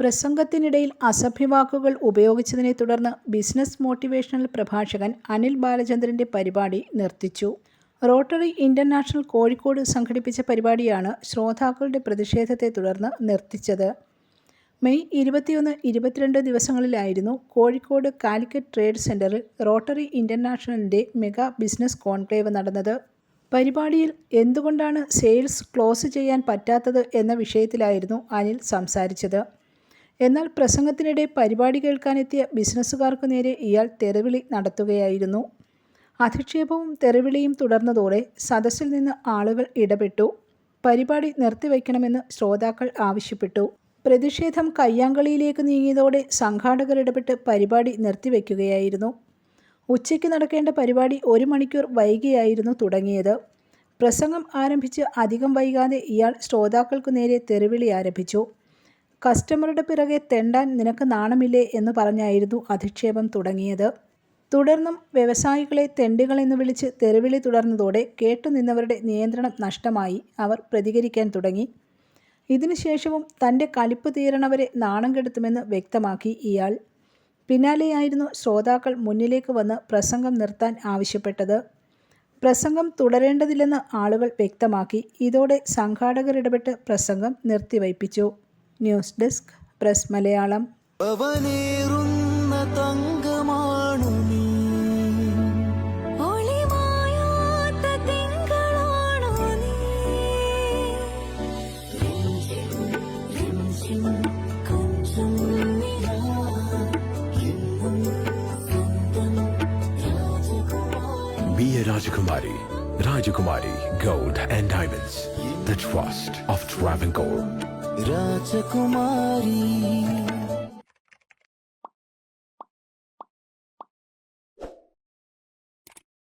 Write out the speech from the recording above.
പ്രസംഗത്തിനിടയിൽ അസഭ്യവാക്കുകൾ ഉപയോഗിച്ചതിനെ തുടർന്ന് business motivational പ്രഭാഷകൻ അനിൽ ബാലചന്ദ്രന്റെ പരിപാടി നിർത്തിച്ചു. റോട്ടറി ഇന്റർനാഷണൽ കോഴിക്കോട് സംഘടിപ്പിച്ച പരിപാടിയാണ് ശ്രോതാക്കളുടെ പ്രതിഷേധത്തെ തുടർന്ന് നിർത്തിച്ചത്. മെയ് ഇരുപത്തിയൊന്ന് ഇരുപത്തിരണ്ട് ദിവസങ്ങളിലായിരുന്നു കോഴിക്കോട് കാലിക്കറ്റ് ട്രേഡ് സെന്ററിൽ റോട്ടറി ഇന്റർനാഷണലിന്റെ മെഗാ ബിസിനസ് കോൺക്ലേവ് നടന്നത്. പരിപാടിയിൽ എന്തുകൊണ്ടാണ് സെയിൽസ് ക്ലോസ് ചെയ്യാൻ പറ്റാത്തത് എന്ന വിഷയത്തിലായിരുന്നു അനിൽ സംസാരിച്ചത്. എന്നാൽ പ്രസംഗത്തിനിടെ പരിപാടി കേൾക്കാനെത്തിയ ബിസിനസ്സുകാർക്കു നേരെ ഇയാൾ തെറിവിളി നടത്തുകയായിരുന്നു. അധിക്ഷേപവും തെറിവിളിയും തുടർന്നതോടെ സദസ്സിൽ നിന്ന് ആളുകൾ ഇടപെട്ടു. പരിപാടി നിർത്തിവെക്കണമെന്ന് ശ്രോതാക്കൾ ആവശ്യപ്പെട്ടു. പ്രതിഷേധം കയ്യാങ്കളിയിലേക്ക് നീങ്ങിയതോടെ സംഘാടകർ ഇടപെട്ട് പരിപാടി നിർത്തിവെക്കുകയായിരുന്നു ഉച്ചയ്ക്ക് നടക്കേണ്ട പരിപാടി ഒരു മണിക്കൂർ വൈകിയായിരുന്നു തുടങ്ങിയത്. പ്രസംഗം ആരംഭിച്ച് അധികം വൈകാതെ ഇയാൾ ശ്രോതാക്കൾക്കു നേരെ തെറിവിളി ആരംഭിച്ചു. കസ്റ്റമറുടെ പിറകെ തെണ്ടാൻ നിനക്ക് നാണമില്ലേ എന്ന് പറഞ്ഞായിരുന്നു അധിക്ഷേപം തുടങ്ങിയത്. തുടർന്നും വ്യവസായികളെ തെണ്ടികളെന്ന് വിളിച്ച് തെരുവിളി തുടർന്നതോടെ കേട്ടുനിന്നവരുടെ നിയന്ത്രണം നഷ്ടമായി. അവർ പ്രതികരിക്കാൻ തുടങ്ങി. ഇതിനുശേഷവും തന്റെ കലിപ്പ് തീരണവരെ നാണം കെടുത്തുമെന്ന് വ്യക്തമാക്കി ഇയാൾ. പിന്നാലെയായിരുന്നു ശ്രോതാക്കൾ മുന്നിലേക്ക് വന്ന് പ്രസംഗം നിർത്താൻ ആവശ്യപ്പെട്ടത്. പ്രസംഗം തുടരേണ്ടതില്ലെന്ന് ആളുകൾ വ്യക്തമാക്കി. ഇതോടെ സംഘാടകർ ഇടപെട്ട് പ്രസംഗം നിർത്തിവയ്പ്പിച്ചു. ന്യൂസ് ഡെസ്ക് പ്രസ് മലയാളം തങ്കമാണു നീ Be a Rajakumari. Rajakumari Gold and Diamonds. The trust of Travancore. Rajkumari